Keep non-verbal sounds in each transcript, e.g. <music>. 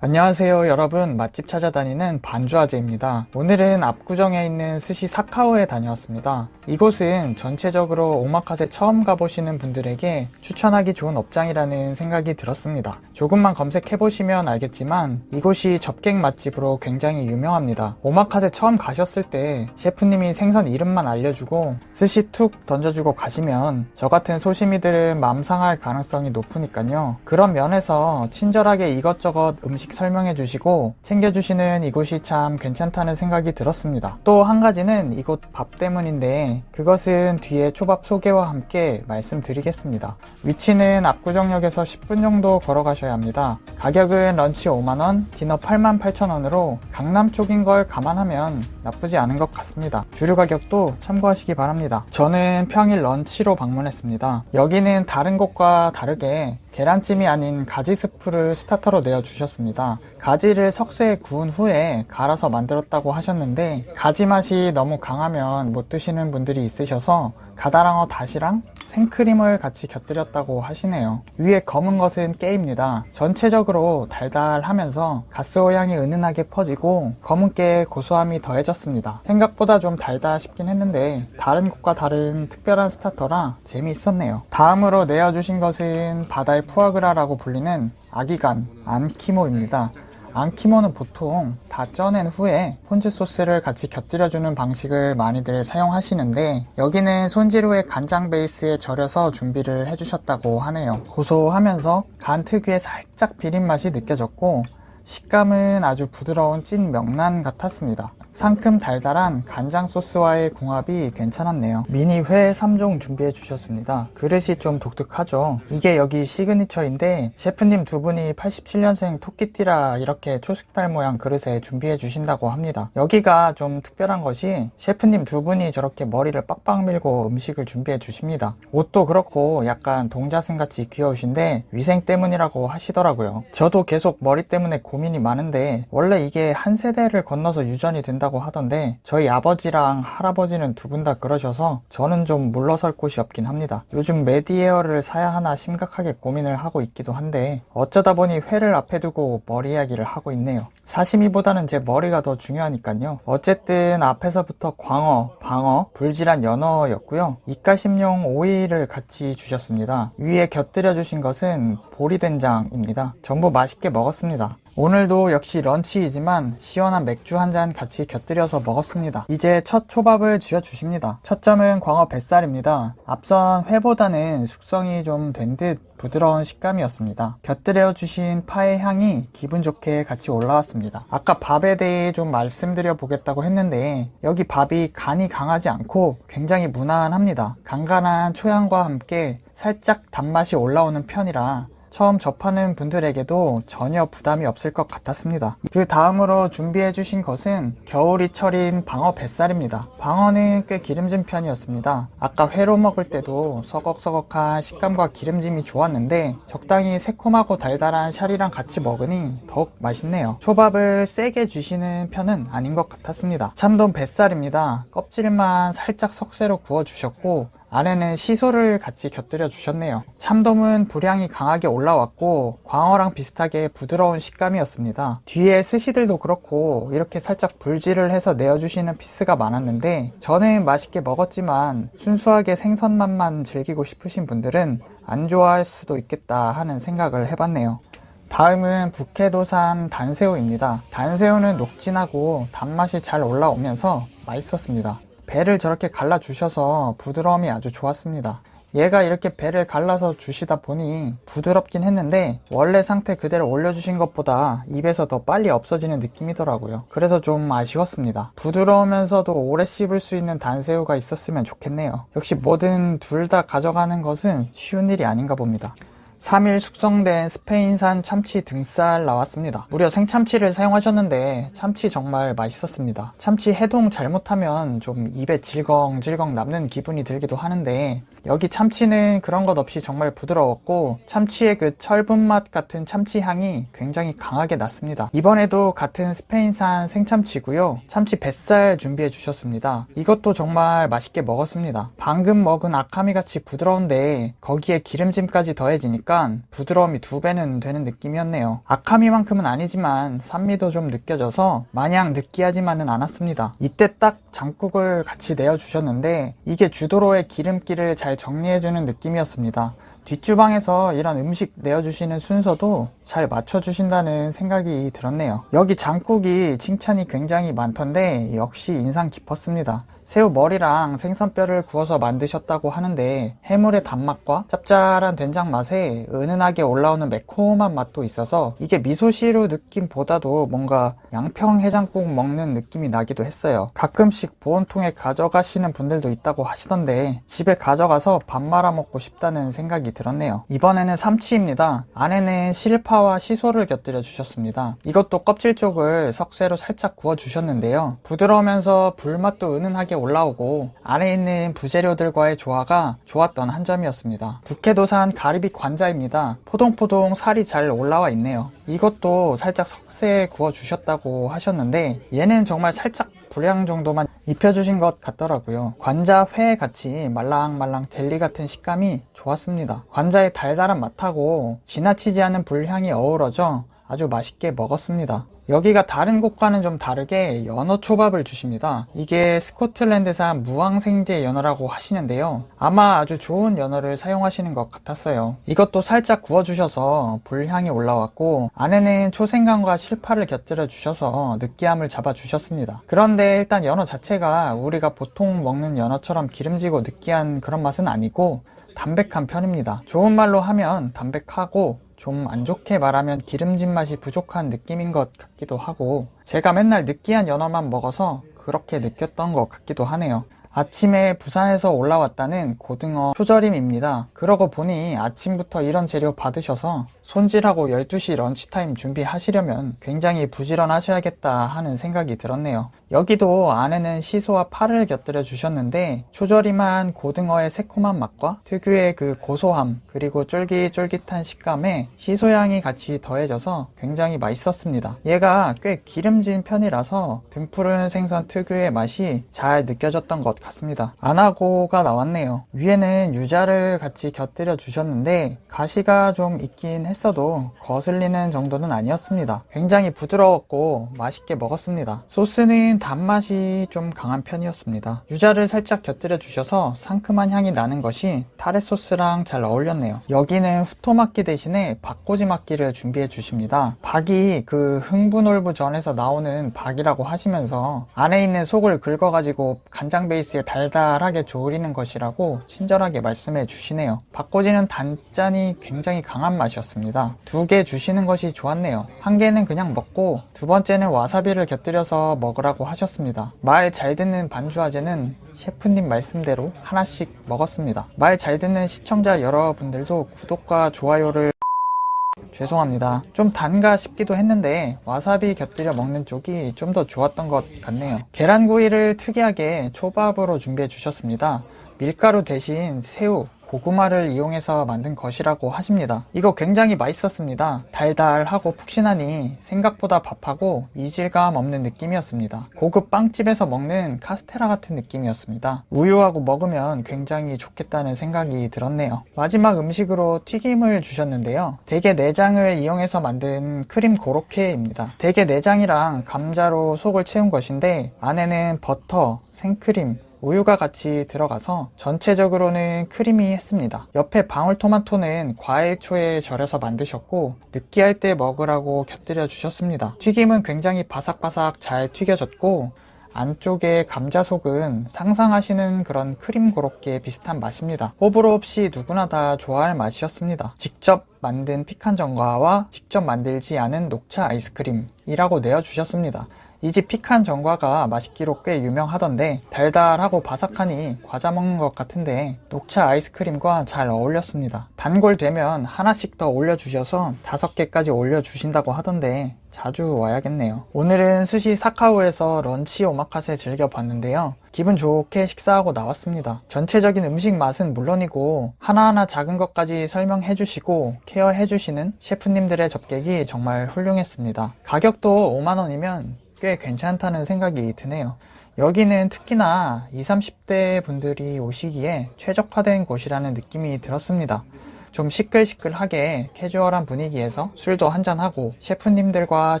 안녕하세요 여러분. 맛집 찾아다니는 반주아재입니다. 오늘은 압구정에 있는 스시 사카오에 다녀왔습니다. 이곳은 전체적으로 오마카세 처음 가보시는 분들에게 추천하기 좋은 업장이라는 생각이 들었습니다. 조금만 검색해보시면 알겠지만 이곳이 접객 맛집으로 굉장히 유명합니다. 오마카세 처음 가셨을 때 셰프님이 생선 이름만 알려주고 스시 툭 던져주고 가시면 저 같은 소심이들은 맘 상할 가능성이 높으니까요. 그런 면에서 친절하게 이것저것 음식 설명해 주시고 챙겨주시는 이곳이 참 괜찮다는 생각이 들었습니다. 또 한 가지는 이곳 밥 때문인데 그것은 뒤에 초밥 소개와 함께 말씀드리겠습니다. 위치는 압구정역에서 10분 정도 걸어가셔야 합니다. 가격은 런치 5만원, 디너 8만 8천원으로 강남 쪽인 걸 감안하면 나쁘지 않은 것 같습니다. 주류 가격도 참고하시기 바랍니다. 저는 평일 런치로 방문했습니다. 여기는 다른 곳과 다르게 계란찜이 아닌 가지 스프를 스타터로 내어주셨습니다. 가지를 석쇠에 구운 후에 갈아서 만들었다고 하셨는데 가지 맛이 너무 강하면 못 드시는 분들이 있으셔서 가다랑어 다시랑 생크림을 같이 곁들였다고 하시네요. 위에 검은 것은 깨입니다. 전체적으로 달달하면서 가스오 향이 은은하게 퍼지고 검은 깨에 고소함이 더해졌습니다. 생각보다 좀 달다 싶긴 했는데 다른 곳과 다른 특별한 스타터라 재미있었네요. 다음으로 내어주신 것은 바다의 푸아그라라고 불리는 아기간 안키모입니다. 안키모는 보통 다 쪄낸 후에 폰즈 소스를 같이 곁들여주는 방식을 많이들 사용하시는데 여기는 손지루의 간장 베이스에 절여서 준비를 해주셨다고 하네요. 고소하면서 간 특유의 살짝 비린 맛이 느껴졌고 식감은 아주 부드러운 찐 명란 같았습니다. 상큼 달달한 간장 소스와의 궁합이 괜찮았네요. 미니 회 3종 준비해 주셨습니다. 그릇이 좀 독특하죠. 이게 여기 시그니처인데 셰프님 두 분이 87년생 토끼띠라 이렇게 초식달 모양 그릇에 준비해 주신다고 합니다. 여기가 좀 특별한 것이 셰프님 두 분이 저렇게 머리를 빡빡 밀고 음식을 준비해 주십니다. 옷도 그렇고 약간 동자승 같이 귀여우신데 위생 때문이라고 하시더라고요. 저도 계속 머리 때문에 고민이 많은데 원래 이게 한 세대를 건너서 유전이 된다고 하던데 저희 아버지랑 할아버지는 두 분 다 그러셔서 저는 좀 물러설 곳이 없긴 합니다. 요즘 메디에어를 사야 하나 심각하게 고민을 하고 있기도 한데 어쩌다 보니 회를 앞에 두고 머리 이야기를 하고 있네요. 사시미보다는 제 머리가 더 중요하니까요. 어쨌든 앞에서부터 광어, 방어, 불질한 연어였고요. 이가심용 오이를 같이 주셨습니다. 위에 곁들여 주신 것은 보리된장입니다. 전부 맛있게 먹었습니다. 오늘도 역시 런치이지만 시원한 맥주 한 잔 같이 곁들여서 먹었습니다. 이제 첫 초밥을 쥐어 주십니다. 첫 점은 광어 뱃살입니다. 앞선 회보다는 숙성이 좀 된 듯 부드러운 식감이었습니다. 곁들여 주신 파의 향이 기분 좋게 같이 올라왔습니다. 아까 밥에 대해 좀 말씀드려 보겠다고 했는데 여기 밥이 간이 강하지 않고 굉장히 무난합니다. 간간한 초향과 함께 살짝 단맛이 올라오는 편이라 처음 접하는 분들에게도 전혀 부담이 없을 것 같았습니다. 그 다음으로 준비해 주신 것은 겨울이 철인 방어 뱃살입니다. 방어는 꽤 기름진 편이었습니다. 아까 회로 먹을 때도 서걱서걱한 식감과 기름짐이 좋았는데 적당히 새콤하고 달달한 샤리랑 같이 먹으니 더욱 맛있네요. 초밥을 세게 주시는 편은 아닌 것 같았습니다. 참돔 뱃살입니다. 껍질만 살짝 석쇠로 구워 주셨고 안에는 시소를 같이 곁들여 주셨네요. 참돔은 불향이 강하게 올라왔고 광어랑 비슷하게 부드러운 식감이었습니다. 뒤에 스시들도 그렇고 이렇게 살짝 불질을 해서 내어주시는 피스가 많았는데 저는 맛있게 먹었지만 순수하게 생선 맛만 즐기고 싶으신 분들은 안 좋아할 수도 있겠다 하는 생각을 해봤네요. 다음은 북해도산 단새우입니다. 단새우는 녹진하고 단맛이 잘 올라오면서 맛있었습니다. 배를 저렇게 갈라 주셔서 부드러움이 아주 좋았습니다. 얘가 이렇게 배를 갈라서 주시다 보니 부드럽긴 했는데 원래 상태 그대로 올려주신 것보다 입에서 더 빨리 없어지는 느낌이더라고요. 그래서 좀 아쉬웠습니다. 부드러우면서도 오래 씹을 수 있는 단새우가 있었으면 좋겠네요. 역시 뭐든 둘 다 가져가는 것은 쉬운 일이 아닌가 봅니다. 3일 숙성된 스페인산 참치 등살 나왔습니다. 무려 생참치를 사용하셨는데 참치 정말 맛있었습니다. 참치 해동 잘못하면 좀 입에 질겅질겅 남는 기분이 들기도 하는데 여기 참치는 그런 것 없이 정말 부드러웠고 참치의 그 철분 맛 같은 참치 향이 굉장히 강하게 났습니다. 이번에도 같은 스페인산 생참치고요. 참치 뱃살 준비해 주셨습니다. 이것도 정말 맛있게 먹었습니다. 방금 먹은 아카미 같이 부드러운데 거기에 기름짐까지 더해지니까 부드러움이 두 배는 되는 느낌이었네요. 아카미만큼은 아니지만 산미도 좀 느껴져서 마냥 느끼하지만은 않았습니다. 이때 딱 장국을 같이 내어 주셨는데 이게 주도로의 기름기를 잘 정리해주는 느낌이었습니다. 뒷주방에서 이런 음식 내어주시는 순서도 잘 맞춰주신다는 생각이 들었네요. 여기 장국이 칭찬이 굉장히 많던데 역시 인상 깊었습니다. 새우 머리랑 생선뼈를 구워서 만드셨다고 하는데 해물의 단맛과 짭짤한 된장 맛에 은은하게 올라오는 매콤한 맛도 있어서 이게 미소시루 느낌보다도 뭔가 양평 해장국 먹는 느낌이 나기도 했어요. 가끔씩 보온통에 가져가시는 분들도 있다고 하시던데 집에 가져가서 밥 말아 먹고 싶다는 생각이 들었네요. 이번에는 삼치입니다. 안에는 실파와 시소를 곁들여 주셨습니다. 이것도 껍질 쪽을 석쇠로 살짝 구워 주셨는데요. 부드러우면서 불맛도 은은하게 올라오고 안에 있는 부재료들과의 조화가 좋았던 한 점이었습니다. 북해도산 가리비 관자입니다. 포동포동 살이 잘 올라와 있네요. 이것도 살짝 석쇠에 구워 주셨다고 하셨는데 얘는 정말 살짝 불량 정도만 입혀주신 것 같더라고요. 관자 회 같이 말랑말랑 젤리 같은 식감이 좋았습니다. 관자의 달달한 맛하고 지나치지 않은 불향이 어우러져 아주 맛있게 먹었습니다. 여기가 다른 곳과는 좀 다르게 연어 초밥을 주십니다. 이게 스코틀랜드산 무항생제 연어라고 하시는데요. 아마 아주 좋은 연어를 사용하시는 것 같았어요. 이것도 살짝 구워주셔서 불향이 올라왔고 안에는 초생강과 실파를 곁들여 주셔서 느끼함을 잡아주셨습니다. 그런데 일단 연어 자체가 우리가 보통 먹는 연어처럼 기름지고 느끼한 그런 맛은 아니고 담백한 편입니다. 좋은 말로 하면 담백하고 좀 안 좋게 말하면 기름진 맛이 부족한 느낌인 것 같기도 하고 제가 맨날 느끼한 연어만 먹어서 그렇게 느꼈던 것 같기도 하네요. 아침에 부산에서 올라왔다는 고등어 초절임입니다. 그러고 보니 아침부터 이런 재료 받으셔서 손질하고 12시 런치타임 준비하시려면 굉장히 부지런하셔야겠다 하는 생각이 들었네요. 여기도 안에는 시소와 파를 곁들여 주셨는데 초절임한 고등어의 새콤한 맛과 특유의 그 고소함 그리고 쫄깃쫄깃한 식감에 시소향이 같이 더해져서 굉장히 맛있었습니다. 얘가 꽤 기름진 편이라서 등푸른 생선 특유의 맛이 잘 느껴졌던 것 같습니다. 안하고가 나왔네요. 위에는 유자를 같이 곁들여 주셨는데 가시가 좀 있긴 했어 도 거슬리는 정도는 아니었습니다. 굉장히 부드러웠고 맛있게 먹었습니다. 소스는 단맛이 좀 강한 편이었습니다. 유자를 살짝 곁들여 주셔서 상큼한 향이 나는 것이 타레 소스랑 잘 어울렸네요. 여기는 후토마키 대신에 박고지마키를 준비해 주십니다. 박이 그 흥분올부 전에서 나오는 박이라고 하시면서 안에 있는 속을 긁어가지고 간장 베이스에 달달하게 조리는 것이라고 친절하게 말씀해 주시네요. 박고지는 단짠이 굉장히 강한 맛이었습니다. 두 개 주시는 것이 좋았네요. 한 개는 그냥 먹고 두 번째는 와사비를 곁들여서 먹으라고 하셨습니다. 말 잘 듣는 반주아제는 셰프님 말씀대로 하나씩 먹었습니다. 말 잘 듣는 시청자 여러분들도 구독과 좋아요를 <laughs> 죄송합니다. 좀 단가 싶기도 했는데 와사비 곁들여 먹는 쪽이 좀 더 좋았던 것 같네요. 계란구이를 특이하게 초밥으로 준비해 주셨습니다. 밀가루 대신 새우, 고구마를 이용해서 만든 것이라고 하십니다. 이거 굉장히 맛있었습니다. 달달하고 푹신하니 생각보다 밥하고 이질감 없는 느낌이었습니다. 고급 빵집에서 먹는 카스테라 같은 느낌이었습니다. 우유하고 먹으면 굉장히 좋겠다는 생각이 들었네요. 마지막 음식으로 튀김을 주셨는데요. 대게 내장을 이용해서 만든 크림 고로케입니다. 대게 내장이랑 감자로 속을 채운 것인데 안에는 버터, 생크림, 우유가 같이 들어가서 전체적으로는 크리미했습니다. 옆에 방울토마토는 과일초에 절여서 만드셨고 느끼할 때 먹으라고 곁들여 주셨습니다. 튀김은 굉장히 바삭바삭 잘 튀겨졌고 안쪽에 감자속은 상상하시는 그런 크림 고로케 비슷한 맛입니다. 호불호 없이 누구나 다 좋아할 맛이었습니다. 직접 만든 피칸 전과와 직접 만들지 않은 녹차 아이스크림이라고 내어주셨습니다. 이 집 피칸 전과가 맛있기로 꽤 유명하던데 달달하고 바삭하니 과자 먹는 것 같은데 녹차 아이스크림과 잘 어울렸습니다. 단골 되면 하나씩 더 올려주셔서 다섯 개까지 올려주신다고 하던데 자주 와야겠네요. 오늘은 스시 사카우에서 런치 오마카세 즐겨봤는데요. 기분 좋게 식사하고 나왔습니다. 전체적인 음식 맛은 물론이고 하나하나 작은 것까지 설명해 주시고 케어해 주시는 셰프님들의 접객이 정말 훌륭했습니다. 가격도 5만원이면 꽤 괜찮다는 생각이 드네요. 여기는 특히나 20, 30대 분들이 오시기에 최적화된 곳이라는 느낌이 들었습니다. 좀 시끌시끌하게 캐주얼한 분위기에서 술도 한잔하고 셰프님들과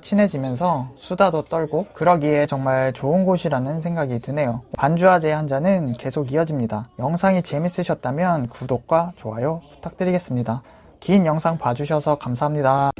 친해지면서 수다도 떨고 그러기에 정말 좋은 곳이라는 생각이 드네요. 반주아제 한 잔은 계속 이어집니다. 영상이 재밌으셨다면 구독과 좋아요 부탁드리겠습니다. 긴 영상 봐주셔서 감사합니다.